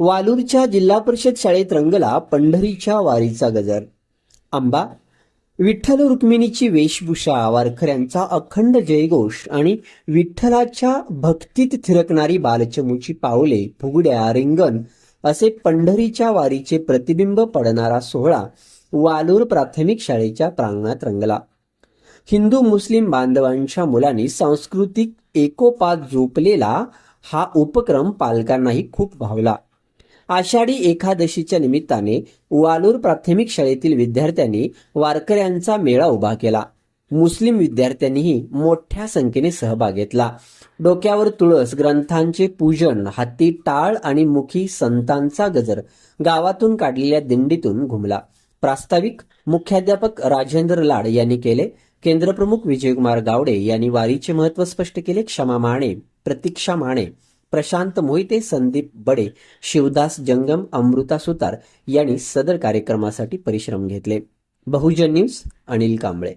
वालूरच्या जिल्हा परिषद शाळेत रंगला पंढरीच्या वारीचा गजर. आंबा विठ्ठल रुक्मिणीची वेशभूषा वारकऱ्यांचा अखंड जयघोष आणि विठ्ठलाच्या भक्तीत थिरकणारी बालचमूची पावले फुगड्या रिंगण असे पंढरीच्या वारीचे प्रतिबिंब पडणारा सोहळा वालूर प्राथमिक शाळेच्या प्रांगणात रंगला. हिंदू मुस्लिम बांधवांच्या मुलांनी सांस्कृतिक एकोपात झोपलेला हा उपक्रम पालकांनाही खूप भावला. आषाढी एकादशीच्या निमित्ताने वालूर प्राथमिक शाळेतील विद्यार्थ्यांनी वारकऱ्यांचा मेळा उभा केला. मुस्लिम विद्यार्थ्यांनीही मोठ्या संख्येने सहभाग घेतला. डोक्यावर तुळस ग्रंथांचे पूजन हाती टाळ आणि मुखी संतांचा गजर गावातून काढलेल्या दिंडीतून घुमला. प्रास्ताविक मुख्याध्यापक राजेंद्र लाड यांनी केले. केंद्रप्रमुख विजयकुमार गावडे यांनी वारीचे महत्त्व स्पष्ट केले. क्षमा माने प्रतीक्षा माने. प्रशांत मोहिते संदीप बडे शिवदास जंगम अमृता सुतार यांनी सदर कार्यक्रमासाठी परिश्रम घेतले. बहुजन न्यूज अनिल कांबळे.